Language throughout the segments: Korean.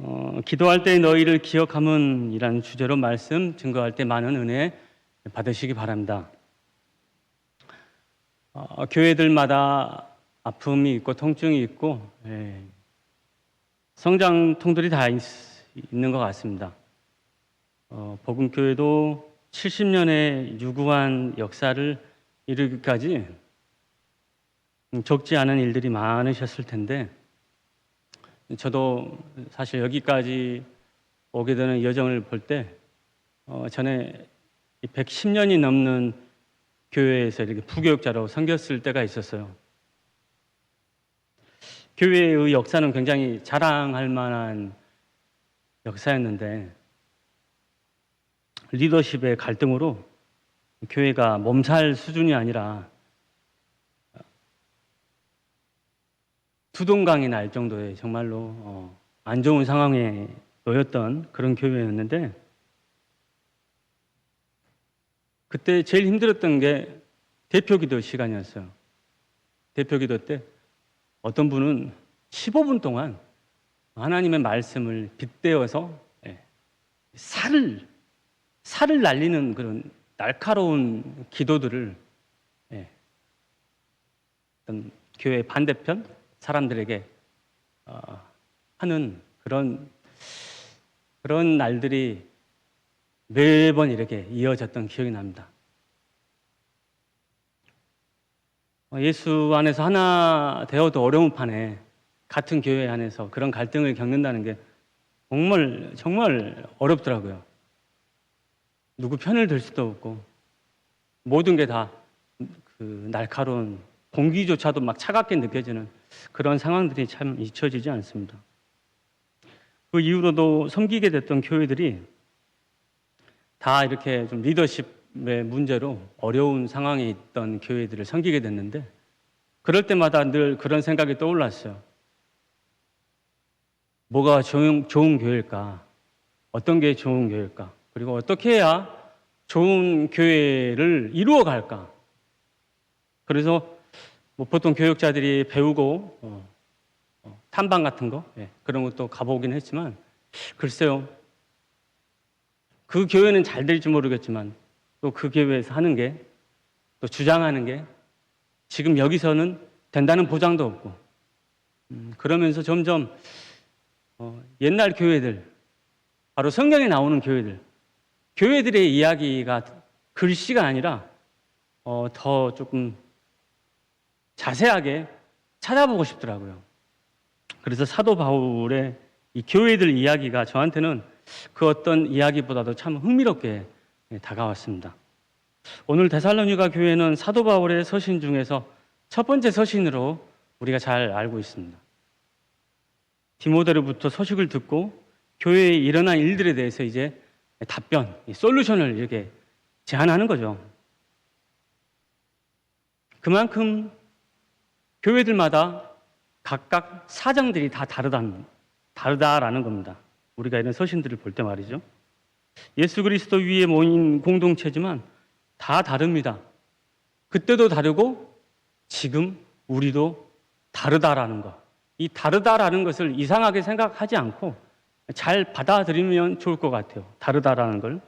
어, 기도할 때 너희를 기억함은이라는 주제로 말씀 증거할 때 많은 은혜 받으시기 바랍니다. 어, 교회들마다 아픔이 있고 통증이 있고 예, 성장통들이 다 있, 있는 것 같습니다. 어, 복음교회도 70년의 유구한 역사를 이르기까지 음, 적지 않은 일들이 많으셨을 텐데 저도 사실 여기까지 오게 되는 여정을 볼때 어, 전에 110년이 넘는 교회에서 이렇게 부교육자로 섬겼을 때가 있었어요. 교회의 역사는 굉장히 자랑할 만한 역사였는데 리더십의 갈등으로 교회가 몸살 수준이 아니라 두동강이 날 정도의 정말로 어, 안 좋은 상황에 놓였던 그런 교회였는데 그때 제일 힘들었던 게 대표 기도 시간이었어요. 대표 기도 때 어떤 분은 15분 동안 하나님의 말씀을 빗대어서 예, 살을 살을 날리는 그런 날카로운 기도들을 예, 교회 반대편 사람들에게 어, 하는 그런 그런 날들이 매번 이렇게 이어졌던 기억이 납니다. 어, 예수 안에서 하나 되어도 어려운 판에 같은 교회 안에서 그런 갈등을 겪는다는 게 정말 정말 어렵더라고요. 누구 편을 들 수도 없고 모든 게 다 그 날카로운 공기조차도 막 차갑게 느껴지는 그런 상황들이 참 잊혀지지 않습니다. 그 이후로도 섬기게 됐던 교회들이 다 이렇게 좀 리더십의 문제로 어려운 상황에 있던 교회들을 섬기게 됐는데 그럴 때마다 늘 그런 생각이 떠올랐어요. 뭐가 좋은, 좋은 교회일까? 어떤 게 좋은 교회일까? 그리고 어떻게 해야 좋은 교회를 이루어 갈까? 그래서 뭐 보통 교육자들이 배우고 어, 어, 탐방 같은 거 예, 그런 것도 가보긴 했지만 글쎄요. 그 교회는 잘 될지 모르겠지만 또 그 교회에서 하는 게 또 주장하는 게 지금 여기서는 된다는 보장도 없고 음, 그러면서 점점 어, 옛날 교회들 바로 성경에 나오는 교회들 교회들의 이야기가 글씨가 아니라 어, 더 조금 자세하게 찾아보고 싶더라고요. 그래서 사도 바울의 이 교회들 이야기가 저한테는 그 어떤 이야기보다도 참 흥미롭게 다가왔습니다. 오늘 데살로니가 교회는 사도 바울의 서신 중에서 첫 번째 서신으로 우리가 잘 알고 있습니다. 디모데로부터 소식을 듣고 교회에 일어난 일들에 대해서 이제 답변, 솔루션을 이렇게 제안하는 거죠. 그만큼 교회들마다 각각 사정들이 다 다르다, 다르다라는 겁니다. 우리가 이런 서신들을 볼 때 말이죠. 예수 그리스도 위에 모인 공동체지만 다 다릅니다. 그때도 다르고 지금 우리도 다르다라는 것. 이 다르다라는 것을 이상하게 생각하지 않고 잘 받아들이면 좋을 것 같아요. 다르다라는 걸.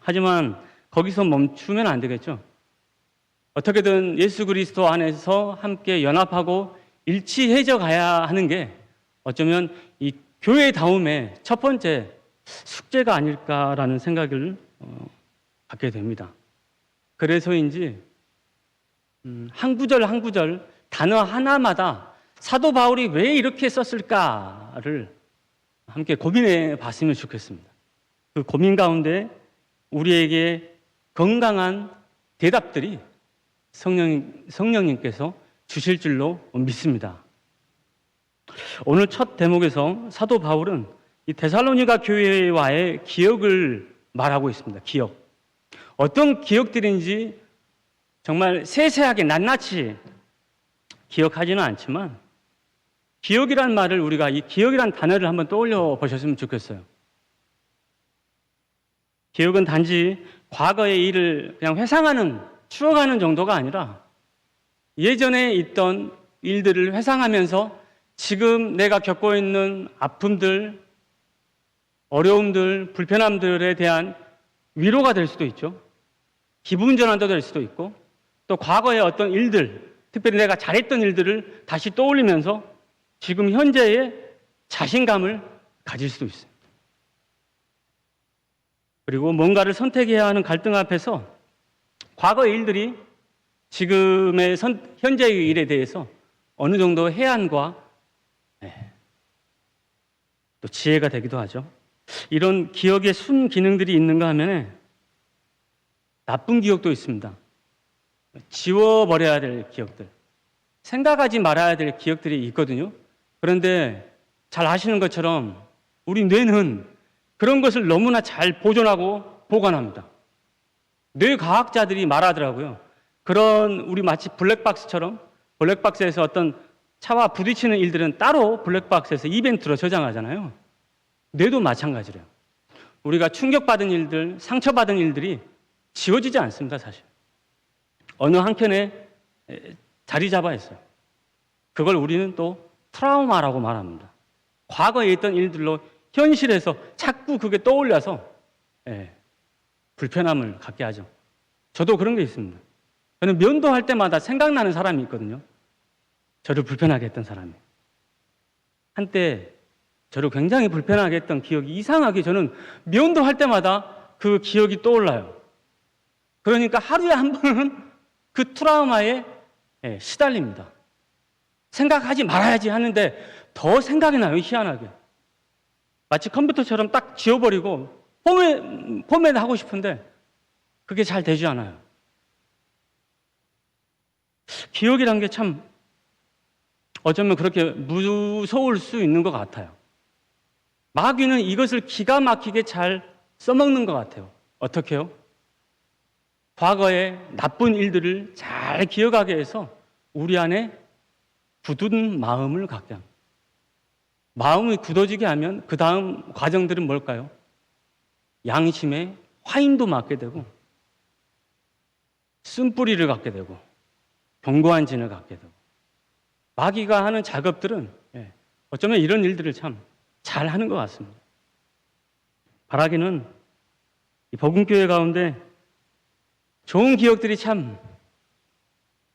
하지만 거기서 멈추면 안 되겠죠. 어떻게든 예수 그리스도 안에서 함께 연합하고 일치해져 가야 하는 게 어쩌면 이 교회다움의 첫 번째 숙제가 아닐까라는 생각을 어, 갖게 됩니다. 그래서인지 음, 한 구절 한 구절 단어 하나마다 사도 바울이 왜 이렇게 썼을까를 함께 고민해 봤으면 좋겠습니다. 그 고민 가운데 우리에게 건강한 대답들이 성령, 성령님께서 주실 줄로 믿습니다. 오늘 첫 대목에서 사도 바울은 이 데살로니가 교회와의 기억을 말하고 있습니다. 기억. 어떤 기억들인지 정말 세세하게 낱낱이 기억하지는 않지만 기억이란 말을 우리가 이 기억이란 단어를 한번 떠올려 보셨으면 좋겠어요. 기억은 단지 과거의 일을 그냥 회상하는 추억하는 정도가 아니라 예전에 있던 일들을 회상하면서 지금 내가 겪고 있는 아픔들, 어려움들, 불편함들에 대한 위로가 될 수도 있죠. 기분 전환도 될 수도 있고, 또 과거의 어떤 일들, 특별히 내가 잘했던 일들을 다시 떠올리면서 지금 현재의 자신감을 가질 수도 있어요. 그리고 뭔가를 선택해야 하는 갈등 앞에서 과거의 일들이 지금의 선- 현재의 일에 대해서 어느 정도 해안과 네, 또 지혜가 되기도 하죠. 이런 기억의 순 기능들이 있는가 하면 나쁜 기억도 있습니다. 지워버려야 될 기억들. 생각하지 말아야 될 기억들이 있거든요. 그런데 잘 아시는 것처럼 우리 뇌는 그런 것을 너무나 잘 보존하고 보관합니다. 뇌 과학자들이 말하더라고요. 그런 우리 마치 블랙박스처럼 블랙박스에서 어떤 차와 부딪히는 일들은 따로 블랙박스에서 이벤트로 저장하잖아요. 뇌도 마찬가지래요. 우리가 충격받은 일들, 상처받은 일들이 지워지지 않습니다, 사실. 어느 한켠에 에, 자리 잡아 있어요. 그걸 우리는 또 트라우마라고 말합니다. 과거에 있던 일들로 현실에서 자꾸 그게 떠올려서 예, 불편함을 갖게 하죠. 저도 그런 게 있습니다. 저는 면도할 때마다 생각나는 사람이 있거든요. 저를 불편하게 했던 사람이. 한때 저를 굉장히 불편하게 했던 기억이 이상하게 저는 면도할 때마다 그 기억이 떠올라요. 그러니까 하루에 한 번은 그 트라우마에 예, 시달립니다. 생각하지 말아야지 하는데 더 생각이 나요, 희한하게. 마치 컴퓨터처럼 딱 지워버리고 포맷, 포맷 하고 싶은데 그게 잘 되지 않아요. 기억이란 게 참 어쩌면 그렇게 무서울 수 있는 것 같아요. 마귀는 이것을 기가 막히게 잘 써먹는 것 같아요. 어떻게요? 과거의 나쁜 일들을 잘 기억하게 해서 우리 안에 굳은 마음을 갖게 합니다. 마음이 굳어지게 하면 그 다음 과정들은 뭘까요? 양심에 화인도 맞게 되고 쓴뿌리를 갖게 되고 견고한 진을 갖게 되고 마귀가 하는 작업들은 예, 어쩌면 이런 일들을 참 잘 하는 것 같습니다. 바라기는 이 복음교회 가운데 좋은 기억들이 참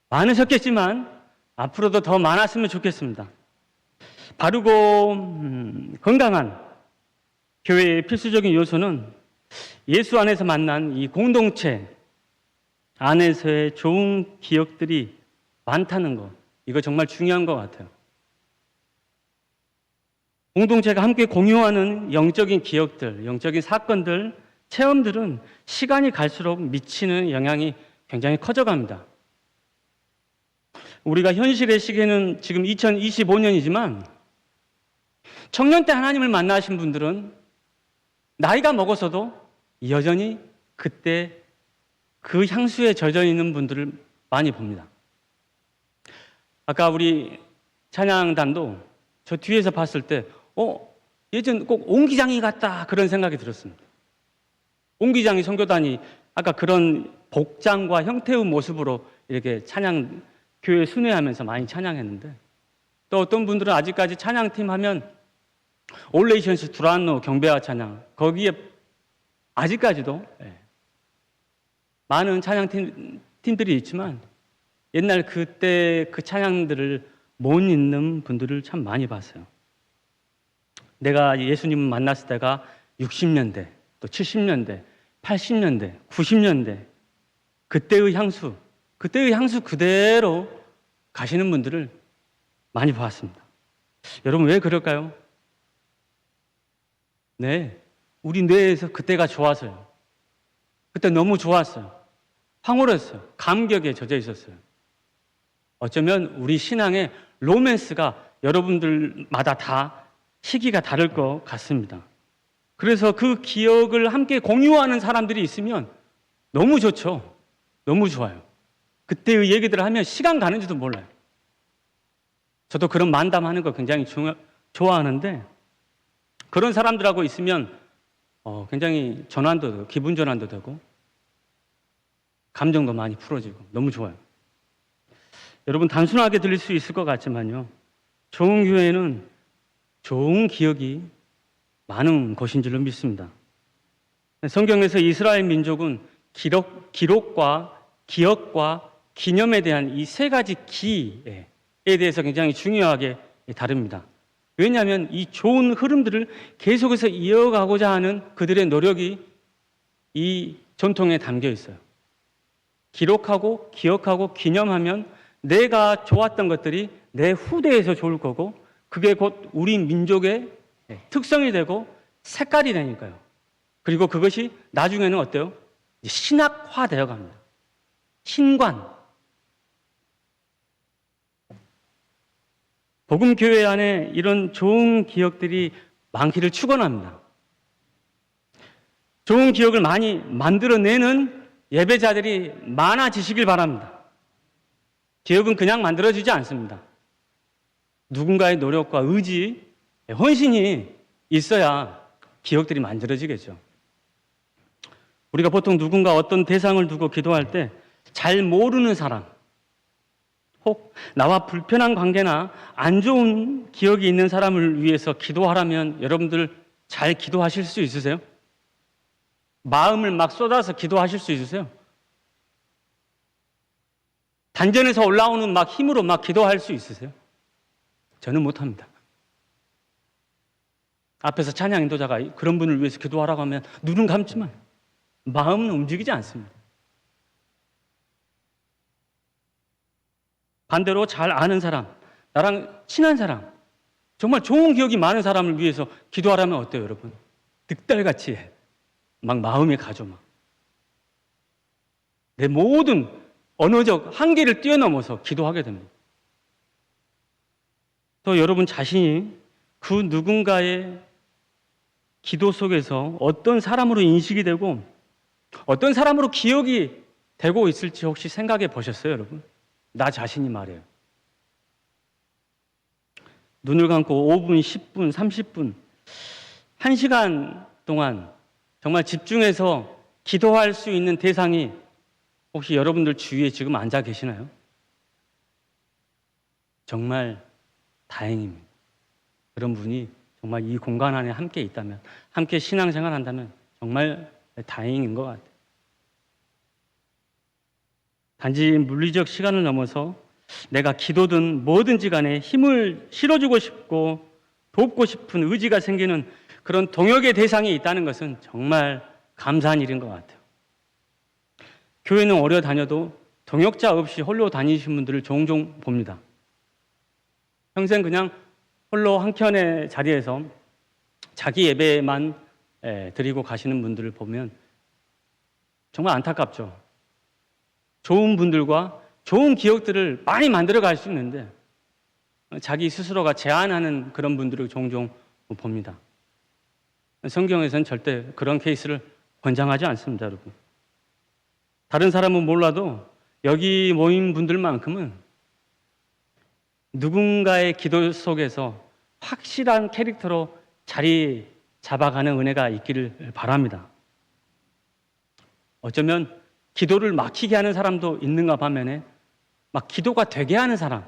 많으셨겠지만 앞으로도 더 많았으면 좋겠습니다. 바르고 음, 건강한 교회의 필수적인 요소는 예수 안에서 만난 이 공동체 안에서의 좋은 기억들이 많다는 것. 이거 정말 중요한 것 같아요. 공동체가 함께 공유하는 영적인 기억들, 영적인 사건들, 체험들은 시간이 갈수록 미치는 영향이 굉장히 커져갑니다. 우리가 현실의 시계는 지금 2025년이지만 청년 때 하나님을 만나신 분들은 나이가 먹어서도 여전히 그때 그 향수에 젖어 있는 분들을 많이 봅니다. 아까 우리 찬양단도 저 뒤에서 봤을 때, 어, 예전 꼭 옹기장이 같다 그런 생각이 들었습니다. 옹기장이 선교단이 아까 그런 복장과 형태의 모습으로 이렇게 찬양 교회 순회하면서 많이 찬양했는데 또 어떤 분들은 아직까지 찬양팀 하면 올레이션스 두란노 경배와 찬양 거기에 아직까지도 예, 많은 찬양팀 팀들이 있지만 옛날 그때 그 찬양들을 못 읽는 분들을 참 많이 봤어요. 내가 예수님을 만났을 때가 60년대, 또 70년대, 80년대, 90년대 그때의 향수, 그때의 향수 그대로 가시는 분들을 많이 봤습니다. 여러분 왜 그럴까요? 네, 우리 뇌에서 그때가 좋아서요. 그때 너무 좋았어요. 황홀했어요. 감격에 젖어 있었어요. 어쩌면 우리 신앙의 로맨스가 여러분들마다 다 시기가 다를 것 같습니다. 그래서 그 기억을 함께 공유하는 사람들이 있으면 너무 좋죠. 너무 좋아요. 그때의 얘기들을 하면 시간 가는지도 몰라요. 저도 그런 만담하는 거 굉장히 좋아하는데 그런 사람들하고 있으면 어, 굉장히 전환도 되고 기분 전환도 되고 감정도 많이 풀어지고 너무 좋아요. 여러분 단순하게 들릴 수 있을 것 같지만요. 좋은 교회는 좋은 기억이 많은 것인 줄로 믿습니다. 성경에서 이스라엘 민족은 기록, 기록과 기억과 기념에 대한 이 세 가지 기에 대해서 굉장히 중요하게 다릅니다. 왜냐하면 이 좋은 흐름들을 계속해서 이어가고자 하는 그들의 노력이 이 전통에 담겨 있어요. 기록하고 기억하고 기념하면 내가 좋았던 것들이 내 후대에서 좋을 거고 그게 곧 우리 민족의 특성이 되고 색깔이 되니까요. 그리고 그것이 나중에는 어때요? 신학화 되어 갑니다. 신관. 복음 교회 안에 이런 좋은 기억들이 많기를 축원합니다. 좋은 기억을 많이 만들어내는 예배자들이 많아지시길 바랍니다. 기억은 그냥 만들어지지 않습니다. 누군가의 노력과 의지, 헌신이 있어야 기억들이 만들어지겠죠. 우리가 보통 누군가 어떤 대상을 두고 기도할 때 잘 모르는 사람, 혹 나와 불편한 관계나 안 좋은 기억이 있는 사람을 위해서 기도하라면 여러분들 잘 기도하실 수 있으세요? 마음을 막 쏟아서 기도하실 수 있으세요? 단전에서 올라오는 막 힘으로 막 기도할 수 있으세요? 저는 못합니다. 앞에서 찬양 인도자가 그런 분을 위해서 기도하라고 하면 눈은 감지만 마음은 움직이지 않습니다. 반대로 잘 아는 사람, 나랑 친한 사람, 정말 좋은 기억이 많은 사람을 위해서 기도하라면 어때요, 여러분? 득달같이 막 마음에 가죠, 막. 내 모든 언어적 한계를 뛰어넘어서 기도하게 됩니다. 또 여러분 자신이 그 누군가의 기도 속에서 어떤 사람으로 인식이 되고 어떤 사람으로 기억이 되고 있을지 혹시 생각해 보셨어요, 여러분? 나 자신이 말이에요. 눈을 감고 5분, 10분, 30분, 1시간 동안 정말 집중해서 기도할 수 있는 대상이 혹시 여러분들 주위에 지금 앉아 계시나요? 정말 다행입니다. 그런 분이 정말 이 공간 안에 함께 있다면, 함께 신앙생활 한다면 정말 다행인 것 같아요. 단지 물리적 시간을 넘어서 내가 기도든 뭐든지 간에 힘을 실어주고 싶고 돕고 싶은 의지가 생기는 그런 동역의 대상이 있다는 것은 정말 감사한 일인 것 같아요. 교회는 오래 다녀도 동역자 없이 홀로 다니신 분들을 종종 봅니다. 평생 그냥 홀로 한켠의 자리에서 자기 예배만 예, 드리고 가시는 분들을 보면 정말 안타깝죠. 좋은 분들과 좋은 기억들을 많이 만들어 갈 수 있는데 자기 스스로가 제한하는 그런 분들을 종종 봅니다. 성경에서는 절대 그런 케이스를 권장하지 않습니다, 여러분. 다른 사람은 몰라도 여기 모인 분들만큼은 누군가의 기도 속에서 확실한 캐릭터로 자리 잡아가는 은혜가 있기를 바랍니다. 어쩌면 기도를 막히게 하는 사람도 있는가 반면에 막 기도가 되게 하는 사람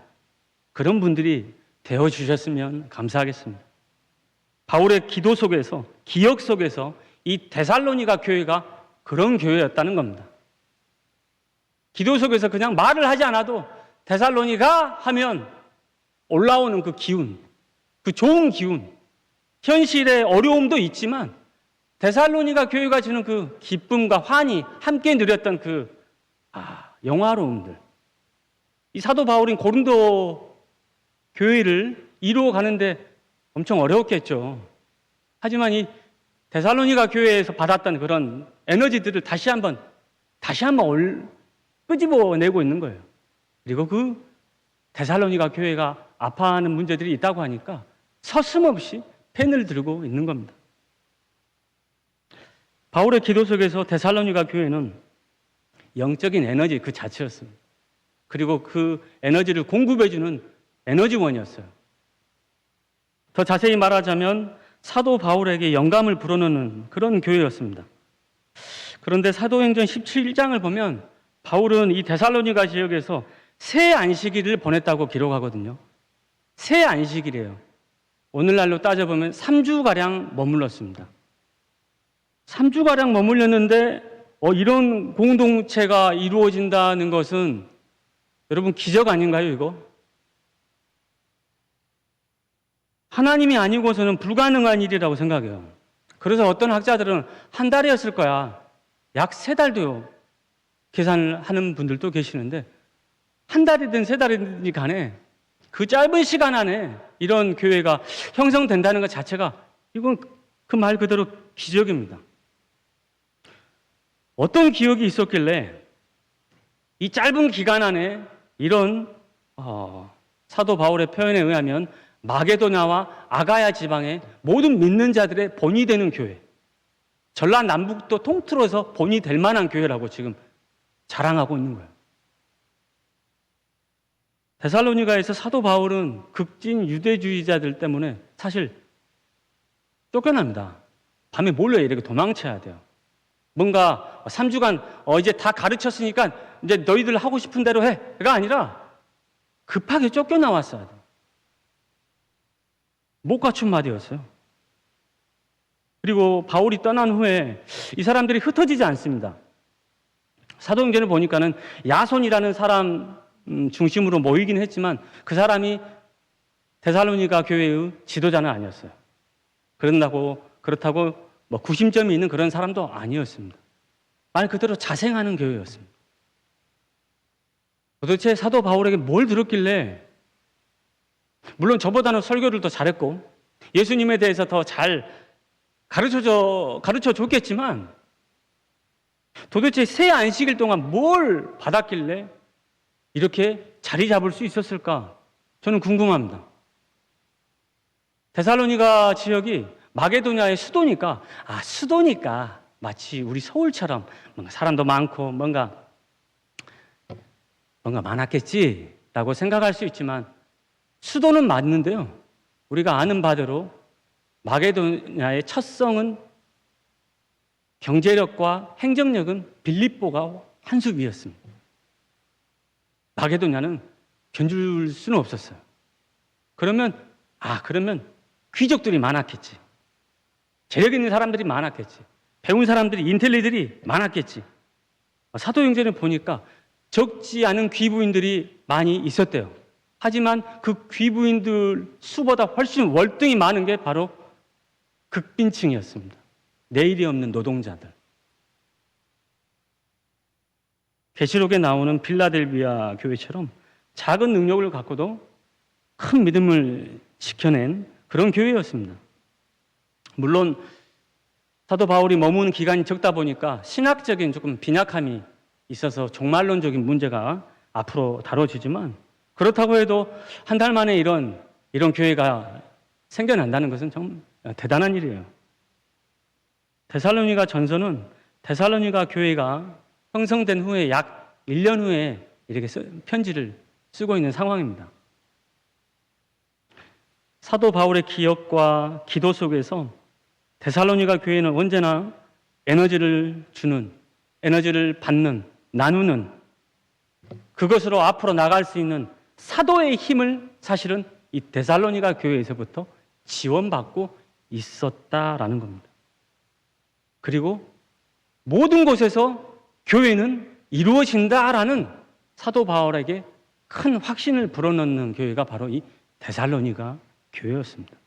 그런 분들이 되어 주셨으면 감사하겠습니다. 바울의 기도 속에서 기억 속에서 이 데살로니가 교회가 그런 교회였다는 겁니다. 기도 속에서 그냥 말을 하지 않아도 데살로니가 하면 올라오는 그 기운, 그 좋은 기운, 현실의 어려움도 있지만 데살로니가 교회가 주는 그 기쁨과 환희 함께 누렸던 그 아, 영화로움들. 이 사도 바울인 고린도 교회를 이루어 가는데 엄청 어려웠겠죠. 하지만 이 데살로니가 교회에서 받았던 그런 에너지들을 다시 한번 다시 한번 올, 끄집어내고 있는 거예요. 그리고 그 데살로니가 교회가 아파하는 문제들이 있다고 하니까 서슴없이 펜을 들고 있는 겁니다. 바울의 기도 속에서 데살로니가 교회는 영적인 에너지 그 자체였습니다. 그리고 그 에너지를 공급해주는 에너지원이었어요. 더 자세히 말하자면 사도 바울에게 영감을 불어넣는 그런 교회였습니다. 그런데 사도행전 17장을 보면 바울은 이 데살로니가 지역에서 새 안식일을 보냈다고 기록하거든요. 새 안식일이에요. 오늘날로 따져보면 3주가량 머물렀습니다. 3주가량 머물렸는데 어, 이런 공동체가 이루어진다는 것은 여러분 기적 아닌가요, 이거? 하나님이 아니고서는 불가능한 일이라고 생각해요. 그래서 어떤 학자들은 한 달이었을 거야. 약 세 달도요. 계산을 하는 분들도 계시는데 한 달이든 세 달이든 간에 그 짧은 시간 안에 이런 교회가 형성된다는 것 자체가 이건 그 말 그대로 기적입니다. 어떤 기억이 있었길래 이 짧은 기간 안에 이런 어, 사도 바울의 표현에 의하면 마게도냐와 아가야 지방의 모든 믿는 자들의 본이 되는 교회, 전라 남북도 통틀어서 본이 될 만한 교회라고 지금 자랑하고 있는 거예요. 데살로니가에서 사도 바울은 극진 유대주의자들 때문에 사실 쫓겨납니다. 밤에 몰래 이렇게 도망쳐야 돼요. 뭔가 3주간 어 이제 다 가르쳤으니까 이제 너희들 하고 싶은 대로 해가 아니라 급하게 쫓겨 나왔어야 돼요. 못 갖춘 말이었어요. 그리고 바울이 떠난 후에 이 사람들이 흩어지지 않습니다. 사도행전을 보니까는 야손이라는 사람 음, 중심으로 모이긴 했지만 그 사람이 데살로니가 교회의 지도자는 아니었어요. 그런다고 그렇다고 뭐 구심점이 있는 그런 사람도 아니었습니다. 말 그대로 자생하는 교회였습니다. 도대체 사도 바울에게 뭘 들었길래 물론 저보다는 설교를 더 잘했고 예수님에 대해서 더 잘 가르쳐 가르쳐 줬겠지만 도대체 새 안식일 동안 뭘 받았길래 이렇게 자리 잡을 수 있었을까? 저는 궁금합니다. 데살로니가 지역이 마게도냐의 수도니까 아 수도니까 마치 우리 서울처럼 뭔가 사람도 많고 뭔가 뭔가 많았겠지라고 생각할 수 있지만 수도는 맞는데요. 우리가 아는 바대로 마게도냐의 첫 성은 경제력과 행정력은 빌립보가 한 수 위였습니다. 마게도냐는 견줄 수는 없었어요. 그러면 아 그러면 귀족들이 많았겠지. 재력 있는 사람들이 많았겠지. 배운 사람들이 인텔리들이 많았겠지. 사도행전에 보니까 적지 않은 귀부인들이 많이 있었대요. 하지만 그 귀부인들 수보다 훨씬 월등히 많은 게 바로 극빈층이었습니다. 내일이 없는 노동자들. 계시록에 나오는 빌라델비아 교회처럼 작은 능력을 갖고도 큰 믿음을 지켜낸 그런 교회였습니다. 물론 사도 바울이 머무는 기간이 적다 보니까 신학적인 조금 빈약함이 있어서 종말론적인 문제가 앞으로 다뤄지지만 그렇다고 해도 한 달 만에 이런 이런 교회가 생겨난다는 것은 정 대단한 일이에요. 데살로니가 전서는 데살로니가 교회가 형성된 후에 약 1년 후에 이렇게 쓰- 편지를 쓰고 있는 상황입니다. 사도 바울의 기억과 기도 속에서 데살로니가 교회는 언제나 에너지를 주는, 에너지를 받는, 나누는 그것으로 앞으로 나갈 수 있는 사도의 힘을 사실은 이 데살로니가 교회에서부터 지원받고 있었다라는 겁니다. 그리고 모든 곳에서 교회는 이루어진다라는 사도 바울에게 큰 확신을 불어넣는 교회가 바로 이 데살로니가 교회였습니다.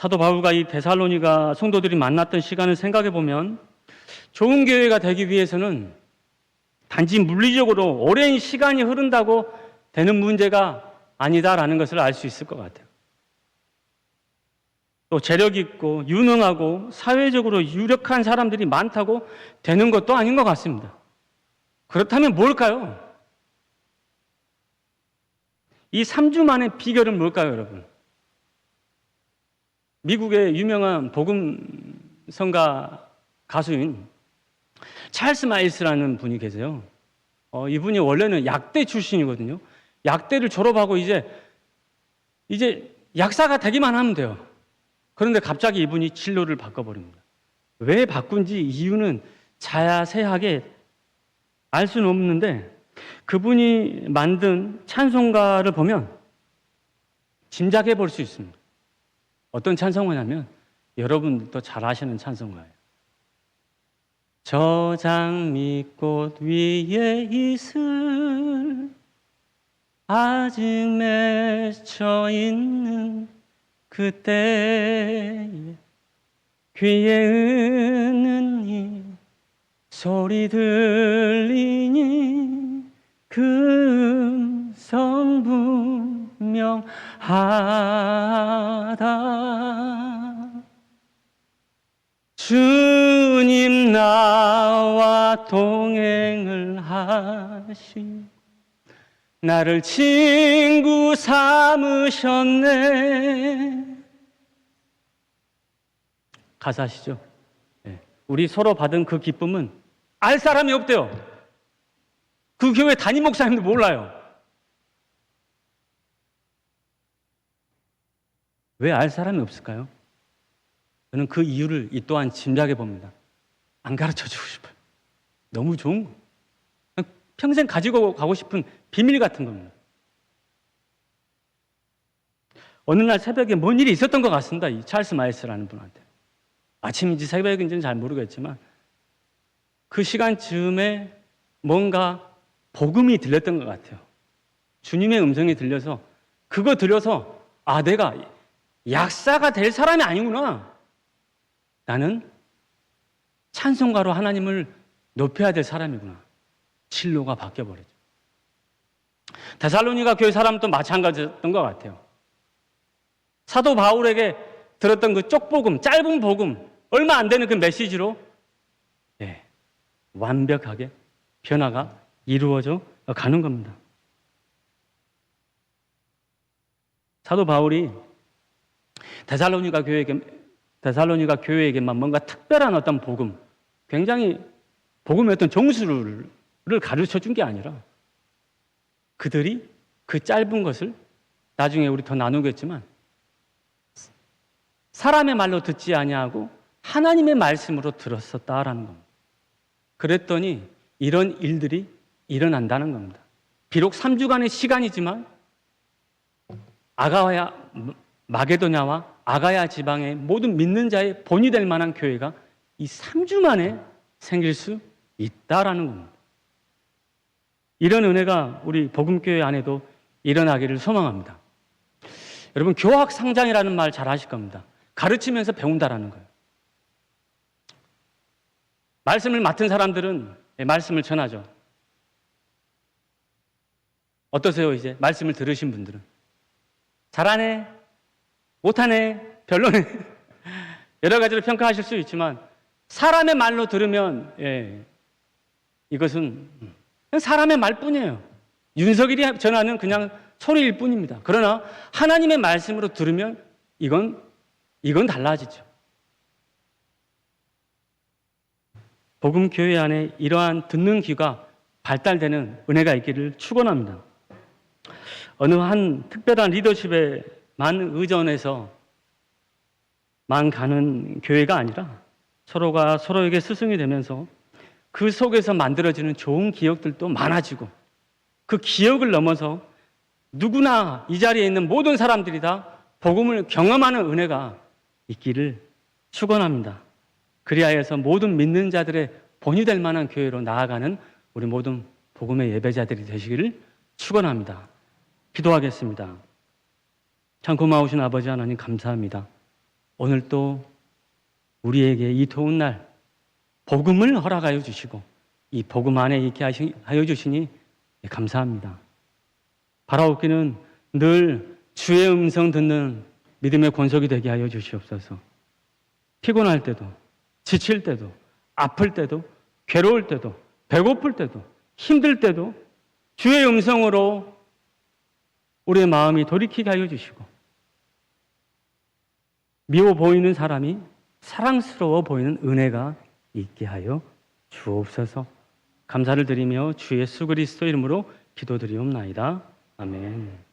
사도 바울과 이 데살로니가 성도들이 만났던 시간을 생각해 보면 좋은 교회가 되기 위해서는 단지 물리적으로 오랜 시간이 흐른다고 되는 문제가 아니다라는 것을 알 수 있을 것 같아요. 또 재력 있고 유능하고 사회적으로 유력한 사람들이 많다고 되는 것도 아닌 것 같습니다. 그렇다면 뭘까요? 이 3주 만의 비결은 뭘까요, 여러분? 미국의 유명한 복음 성가 가수인 찰스 마일스라는 분이 계세요. 어, 이분이 원래는 약대 출신이거든요. 약대를 졸업하고 이제 이제 약사가 되기만 하면 돼요. 그런데 갑자기 이분이 진로를 바꿔버립니다. 왜 바꾼지 이유는 자세하게 알 수는 없는데 그분이 만든 찬송가를 보면 짐작해 볼 수 있습니다. 어떤 찬송가냐면 여러분들도 잘 아시는 찬송가예요. 저 장미꽃 위에 있을 아직 맺혀 있는 그때에 귀에 은는 이 소리 들리니 그 음성 분명 하다. 주님 나와 동행을 하시. 나를 친구 삼으셨네. 가사시죠? 예. 우리 서로 받은 그 기쁨은 알 사람이 없대요. 그 교회 담임 목사님도 몰라요 왜 알 사람이 없을까요? 저는 그 이유를 이 또한 짐작해 봅니다. 안 가르쳐 주고 싶어요. 너무 좋은 거. 평생 가지고 가고 싶은 비밀 같은 겁니다. 어느 날 새벽에 뭔 일이 있었던 것 같습니다. 이 찰스 마이스라는 분한테. 아침인지 새벽인지는 잘 모르겠지만 그 시간쯤에 뭔가 복음이 들렸던 것 같아요. 주님의 음성이 들려서 그거 들려서 아 내가 약사가 될 사람이 아니구나. 나는 찬송가로 하나님을 높여야 될 사람이구나. 진로가 바뀌어 버렸죠. 데살로니가 교회 사람도 마찬가지였던 것 같아요. 사도 바울에게 들었던 그 쪽복음, 짧은 복음, 얼마 안 되는 그 메시지로 예, 완벽하게 변화가 이루어져 가는 겁니다. 사도 바울이 데살로니가 교회에게 데살로니가 교회에게만 뭔가 특별한 어떤 복음, 굉장히 복음의 어떤 정수를 가르쳐 준 게 아니라 그들이 그 짧은 것을 나중에 우리 더 나누겠지만 사람의 말로 듣지 아니하고 하나님의 말씀으로 들었었다라는 겁니다. 그랬더니 이런 일들이 일어난다는 겁니다. 비록 3주간의 시간이지만 아가야 마게도냐와 아가야 지방의 모든 믿는 자의 본이 될 만한 교회가 이 3주 만에 생길 수 있다라는 겁니다. 이런 은혜가 우리 복음교회 안에도 일어나기를 소망합니다. 여러분 교학 상장이라는 말 잘 아실 겁니다. 가르치면서 배운다라는 거예요. 말씀을 맡은 사람들은 말씀을 전하죠. 어떠세요, 이제? 말씀을 들으신 분들은? 잘하네, 못하네, 별로네. 여러 가지로 평가하실 수 있지만, 사람의 말로 들으면, 예, 이것은 그냥 사람의 말뿐이에요. 윤석일이 전하는 그냥 소리일 뿐입니다. 그러나 하나님의 말씀으로 들으면 이건, 이건 달라지죠. 복음 교회 안에 이러한 듣는 귀가 발달되는 은혜가 있기를 축원합니다. 어느 한 특별한 리더십에 만 의존해서 만 가는 교회가 아니라 서로가 서로에게 스승이 되면서 그 속에서 만들어지는 좋은 기억들도 많아지고 그 기억을 넘어서 누구나 이 자리에 있는 모든 사람들이 다 복음을 경험하는 은혜가 있기를 축원합니다. 그리하여서 모든 믿는 자들의 본이 될 만한 교회로 나아가는 우리 모든 복음의 예배자들이 되시기를 축원합니다. 기도하겠습니다. 참 고마우신 아버지 하나님 감사합니다. 오늘 또 우리에게 이 더운 날 복음을 허락하여 주시고 이 복음 안에 있게 하여 주시니 감사합니다. 바라옵기는 늘 주의 음성 듣는 믿음의 권속이 되게 하여 주시옵소서. 피곤할 때도 지칠 때도 아플 때도 괴로울 때도 배고플 때도 힘들 때도 주의 음성으로 우리의 마음이 돌이키게 하여 주시고 미워 보이는 사람이 사랑스러워 보이는 은혜가 있게 하여 주옵소서. 감사를 드리며 주 예수 그리스도 이름으로 기도드리옵나이다. 아멘.